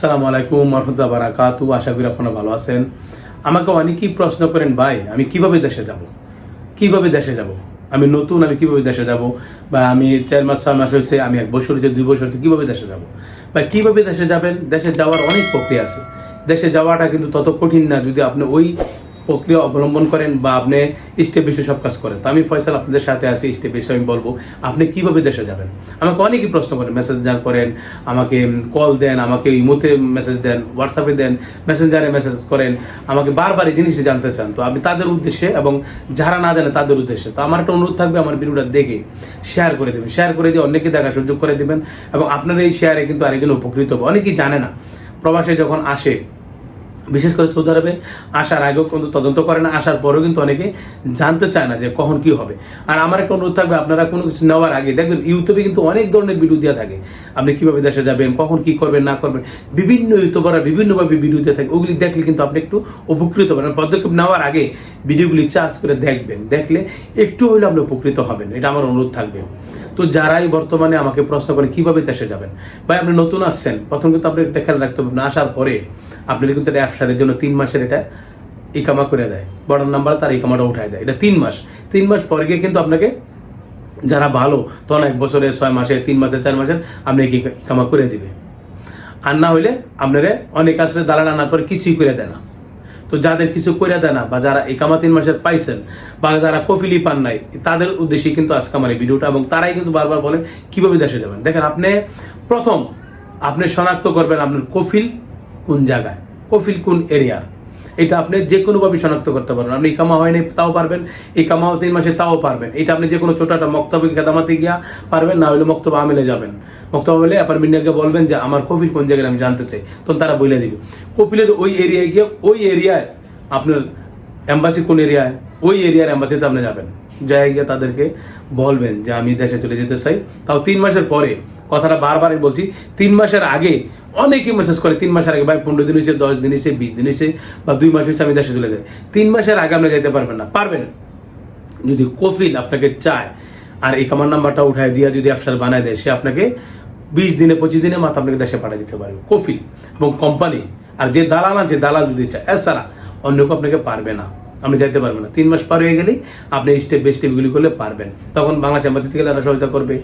আসসালামু আলাইকুম রহমতুল্লাহ বারাকাতু, আশা করি আপনারা ভালো আছেন। আমাকে অনেকেই প্রশ্ন করেন, ভাই, আমি কীভাবে দেশে যাব? কীভাবে দেশে যাব? আমি নতুন, আমি কীভাবে দেশে যাব? বা আমি চার মাস, ছয় মাস হয়েছে, আমি এক বছর হয়েছে, দুই বছর হয়েছে, কীভাবে দেশে যাব? বা কীভাবে দেশে যাবেন? দেশে যাওয়ার অনেক প্রক্রিয়া আছে। দেশে যাওয়াটা কিন্তু তত কঠিন না, যদি আপনি ওই প্রক্রিয়া অবলম্বন করেন বা আপনি স্টেপ বিষয়ে সব কাজ করেন। তো আমি ফয়সাল আপনাদের সাথে আছি, স্টেপ বেশি আমি বলব, আপনি কীভাবে দেশে যাবেন? আমাকে অনেকেই প্রশ্ন করেন মেসেজ করেন, আমাকে কল দেন, আমাকে ইমোতে মেসেজ দেন হোয়াটসঅ্যাপে দেন, মেসেঞ্জারে মেসেজ করেন, আমাকে বারবার এই জিনিসটি জানতে চান। তো আমি তাদের উদ্দেশ্যে এবং যারা না জানে তাদের উদ্দেশ্যে। তো আমার একটা অনুরোধ থাকবে, আমার ভিডিওটা দেখে শেয়ার করে দেবেন। শেয়ার করে দিয়ে অনেকে দেখা সুযোগ করে দেবেন এবং আপনার এই শেয়ারে কিন্তু আরেকজন উপকৃত হবে। অনেকেই জানে না। প্রবাসে যখন আসে বিশেষ করে সৌদি আরবে আসার আগেও কিন্তু তদন্ত করে না, আসার পরেও কিন্তু অনেকে জানতে চায় না যে কখন কি হবে। আর আমার একটা অনুরোধ থাকবে, আপনারা কোনো কিছু নেওয়ার আগে, দেখবেন ইউটিউবে কিন্তু অনেক ধরনের ভিডিও দেওয়া থাকে। আপনি কীভাবে দেশে যাবেন, কখন কি করবেন, না করবেন, বিভিন্ন ইউটিউবাররা বিভিন্নভাবে ভিডিও দেওয়া থাকে। ওগুলি দেখলে কিন্তু আপনি একটু উপকৃত হবেন। পদক্ষেপ নেওয়ার আগে ভিডিওগুলি চার্জ করে দেখবেন। দেখলে একটু হলে আপনি উপকৃত হবেন। এটা আমার অনুরোধ থাকবে। তো যারাই বর্তমানে আমাকে প্রশ্ন করে কীভাবে দেশে যাবেন? ভাই, আপনি নতুন আসছেন। প্রথম কিন্তু আপনি একটা খেয়াল রাখতে হবে। না আসার পরে আপনি কিন্তু ব্যবসার জন্য তিন মাসের এটা ইকামা করে দেয়। বড় নাম্বার তার ইকামাটা উঠায় দেয়। এটা তিন মাস। তিন মাস পরে গিয়ে কিন্তু আপনাকে যারা ভালো, তখন এক বছরে ছয় মাসে, তিন মাসে, চার মাসের আপনি ইকামা করে দিবে। আর না হইলে আপনারা অনেক আছে দালাল আনার পর কিছুই করে দেয় না। তো যাদের কিছু করে দেয় না বা যারা একামা তিন মাসের পাইছেন বা যারা কফিলি পান নাই, তাদের উদ্দেশ্যে কিন্তু আজকে আমার এই ভিডিওটা এবং তারাই কিন্তু বারবার বলেন, কীভাবে দেশে যাবেন? দেখেন, আপনি প্রথম আপনি শনাক্ত করবেন আপনার কফিল কোন জায়গায়? কফিল কোন এরিয়ার এটা আপনি যে কোনোভাবে শনাক্ত করতে পারবেন। আপনি ইকামা হয়নি, তাও পারবেন। ইকামাও তিন মাসে তাও পারবেন। এটা আপনি যে কোনো ছোটটা মক্তব্য খেদামাতে গিয়া পারবেন, না হলে মক্তব্য আমিলে যাবেন। মক্তব্য আমিলে অ্যাপার্টমেন্টকে বলবেন যে, আমার কফিল কোন জায়গায় আমি জানতে চাই? তখন তারা বলে দিবে। কপিলের ওই এরিয়ায় গিয়ে, ওই এরিয়ায় আপনার এম্বাসি কোন এরিয়ায়, ওই এরিয়ার এম্বাসিতে আপনি যাবেন। যাই গিয়ে তাদেরকে বলবেন যে, আমি দেশে চলে যেতে চাই। তাও তিন মাসের পরে কথাটা বারবারই বলছি, তিন মাসের আগে অনেকে মেসেজ করে, তিন মাসের আগে ভাই পনেরো দিন হয়েছে, দশ দিন হয়েছে, বিশ দিন হয়েছে, বা দুই মাস হয়েছে, আমি দেশে চলে যাই। তিন মাসের আগে আপনি যেতে পারবেন না। পারবেন। যদি কফিল আপনাকে চায়, আর এই কামার নাম্বারটা উঠায় দিয়ে যদি অ্যাপসার বানায় দেয়, সে আপনাকে বিশ দিনে, পঁচিশ দিনে মাথা আপনাকে দেশে পাঠিয়ে দিতে পারবে। কফিল এবং কোম্পানি আর যে দালাল আছে, দালাল যদি চায়, এছাড়া অন্য কেউ আপনাকে পারবে না। আপনি যাইতে পারবেন না। তিন মাস পার হয়ে গেলেই আপনি স্টেপ বাই স্টেপগুলি করলে পারবেন। তখন বাংলাদেশ এম্বাসি থেকে তারা সহায়তা করবে।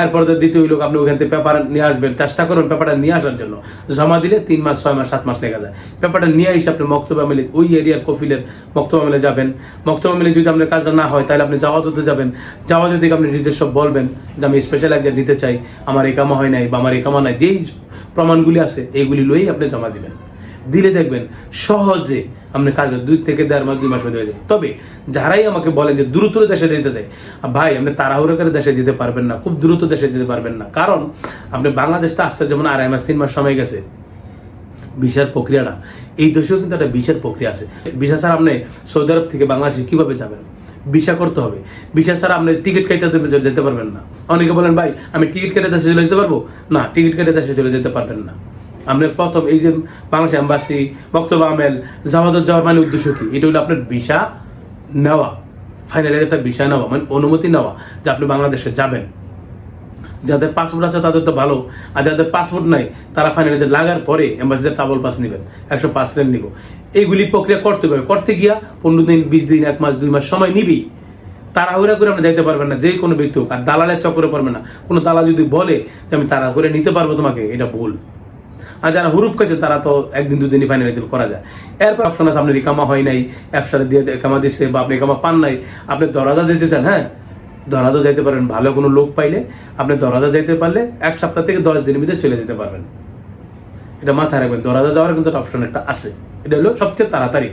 এরপর দ্বিতীয় লোক আপনি ওখান থেকে পেপার নিয়ে আসবেন। চেষ্টা করুন পেপারটা নিয়ে আসার জন্য। জমা দিলে তিন মাস, ছয় মাস, সাত মাস লেগে যায়। পেপারটা নিয়ে এসে আপনি মক্তব্য মিলে, ওই এরিয়ার কফিলের মক্তব্য মিলে যাবেন। মক্তব্য মিলে যদি আপনার কাজটা না হয়, তাহলে আপনি যাওয়া হতে যাবেন। যাওয়া যদি আপনি নিজস্ব বলবেন যে আমি স্পেশাল একজন দিতে চাই। আমার একামা হয় নাই বা আমার একামা নাই। যেই প্রমাণগুলি আছে এইগুলি লই আপনি জমা দিবেন। দিলে দেখবেন সহজে আপনি কাজ দুই থেকে দেড় মাস, দুই মাস মধ্যে হয়ে যায় তবে যারাই আমাকে বলেন যে দ্রুত দেশে যেতে চাই ভাই, আপনি তাড়াহুড়ো করে দেশে যেতে পারবেন না, খুব দ্রুত দেশে যেতে পারবেন না। কারণ আপনি বাংলাদেশটা আসতে যেমন আড়াই মাস, তিন মাস সময় গেছে, ভিসার প্রক্রিয়াটা এই দেশেও কিন্তু একটা ভিসার প্রক্রিয়া আছে। ভিসা ছাড়া আপনি সৌদি আরব থেকে বাংলাদেশে কীভাবে যাবেন? ভিসা করতে হবে। ভিসা ছাড়া আপনি টিকিট কেটে যেতে পারবেন না। অনেকে বলেন, ভাই, আমি টিকিট কেটে দেশে চলে যেতে পারব? না, টিকিট কেটে দেশে চলে যেতে পারবেন না। আপনার প্রথম এই যে বাংলাদেশ এম্বাসি, বক্তব্য আমেল জামাদত যাওয়ার মানে উদ্দেশ্য কি? এটা হলো আপনার ভিসা নেওয়া ফাইনালি একটা ভিসা নেওয়া মানে অনুমতি নেওয়া যে আপনি বাংলাদেশে যাবেন। যাদের পাসপোর্ট আছে তাদের তো ভালো, আর যাদের পাসপোর্ট নাই, তারা ফাইনালি লাগার পরে এম্বাসিতে ট্রাভেল পাস নেবেন, একশো পাঁচ রেল নিব। এইগুলি প্রক্রিয়া করতে হবে। করতে গিয়া পনেরো দিন, বিশ দিন, এক মাস, দুই মাস সময় নিবি। তাড়াহুড়া করে আপনি যাইতে পারবেন না যে কোনো ব্যক্তি হোক, আর দালালের চক্করে পারবেন না। কোনো দালাল যদি বলে যে আমি করে নিতে পারব তোমাকে, এটা ভুল। আর যারা হুরুপ করছে, তারা তো একদিন, দুদিনই ফাইনাল করা যায়। এরপর অপশন আছে, আপনার ইকামা হয় নাই অ্যাপসারে দিয়ে ইকামা দিচ্ছে বা আপনি ইকামা পান নাই, আপনি দরাজা যেতে চান হ্যাঁ? দরাজা যাইতে পারেন, ভালো কোনো লোক পাইলে আপনি দরাজা যাইতে পারলে এক সপ্তাহ থেকে দশ দিনের ভিতরে চলে যেতে পারবেন। এটা মাথায় রাখবেন, দরাজা যাওয়ার কিন্তু অপশন একটা আছে। এটা হলো সবচেয়ে তাড়াতাড়ি।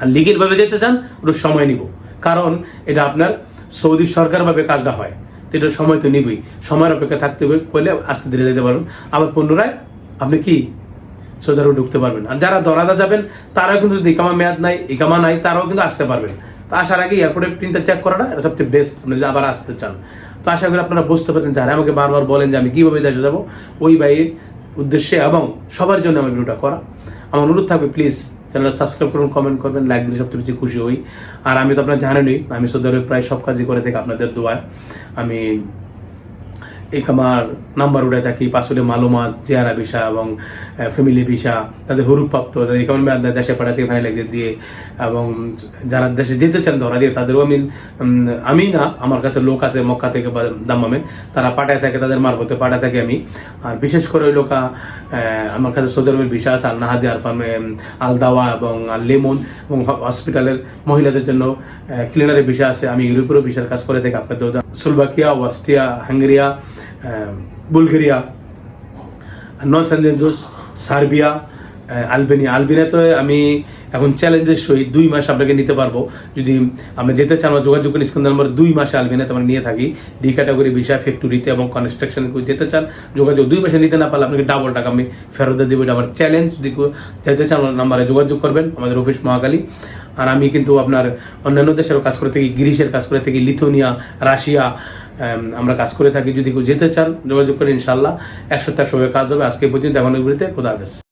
আর লিগেল ভাবে যেতে চান ওটা সময় নিব। কারণ এটা আপনার সৌদি সরকার ভাবে কাজটা হয়। তো এটা সময় তো নিবই। সময়ের অপেক্ষা থাকতে হবে বলে আস্তে ধীরে যেতে পারবেন। আবার পুনরায় আপনি কি? আরবে ঢুকতে পারবেন। আর যারা দরাদা যাবেন, তারাও কিন্তু যদি ইকামা মেয়াদ নাই ইকামা নাই, তারাও কিন্তু আসতে পারবেন। তো আসার আগে এয়ারপোর্টের প্রিন্টটা চেক করাটা এটা সবচেয়ে বেস্ট আপনি যদি আবার আসতে চান। তো আশা করি আপনারা বুঝতে পারছেন যারা আমাকে বারবার বলেন যে আমি কীভাবে দেশে যাব। ওই বাইয়ের উদ্দেশ্যে এবং সবার জন্য আমার ভিডিওটা করা। আমার অনুরোধ থাকবে প্লিজ চ্যানেলটা সাবস্ক্রাইব করুন কমেন্ট করবেন লাইক দিলে সবচেয়ে বেশি খুশি হই। আর আমি তো আপনার জানেনই, আমি সৌদি আরবে প্রায় সব কাজই করে থাকি আপনাদের দোয়ায়। আমি এই আমার নাম্বার উঠে থাকি পাসপোর্টে মালুমাত, জিয়ারা ভিসা এবং ফ্যামিলি ভিসা, তাদের হরুপ্রাপ্ত একাউন্ট দেশে পাঠাতে ফাইল দিয়ে এবং যারা দেশে যেতে চান ধরা দিয়ে তাদেরও আমি আমি না, আমার কাছে লোক আছে মক্কা থেকে বা দাম্মামে, তারা পাঠায় থাকে, তাদের মারফতে পাঠায় থাকে আমি। আর বিশেষ করে ওই লোকা আমার কাছে সৌদি আরবের ভিসা আছে আল নাহাদি আর ফার্মে আল দাওয়া এবং আল লেমন এবং হসপিটালের মহিলাদের জন্য ক্লিনারের ভিসা আছে, আমি ইউরোপেরও ভিসার কাজ করে থাকি আপনাদের সুলবাকিয়া ওয়াস্টিয়া, হাঙ্গেরিয়া বুলগেরিয়া নন সেন্টেন্স সার্বিয়া আলবেনিয়া আলবেনিয়াতে আমি এখন চ্যালেঞ্জের সহিত দুই মাস আপনাকে নিতে পারব। যদি আপনি যেতে চান আমার যোগাযোগ করেন স্কুল নম্বর দুই মাসে আলবেনিয়াতে আমরা নিয়ে থাকি। ডি ক্যাটাগরি ভিসা ফ্যাক্টরিতে এবং কনস্ট্রাকশন যেতে চান, যোগাযোগ দুই মাসে নিতে না পারলে আপনাকে ডাবল টাকা আমি ফেরত দেবো। এটা আমার চ্যালেঞ্জ যদি যেতে চান, আমার নাম্বারে যোগাযোগ করবেন, আমাদের অফিস মহাকালী আর আমি কিন্তু আপনার অন্যান্য দেশেরও কাজ করে থাকি, গ্রিসের কাজ করে থাকি, লিথুনিয়া, রাশিয়া আমরা কাজ করে থাকি। যদি কেউ যেতে চান, যোগাযোগ করে ইনশাল্লাহ একশো একসঙ্গে কাজ হবে। আজকে পর্যন্ত। এমন খোদা হাফেজ।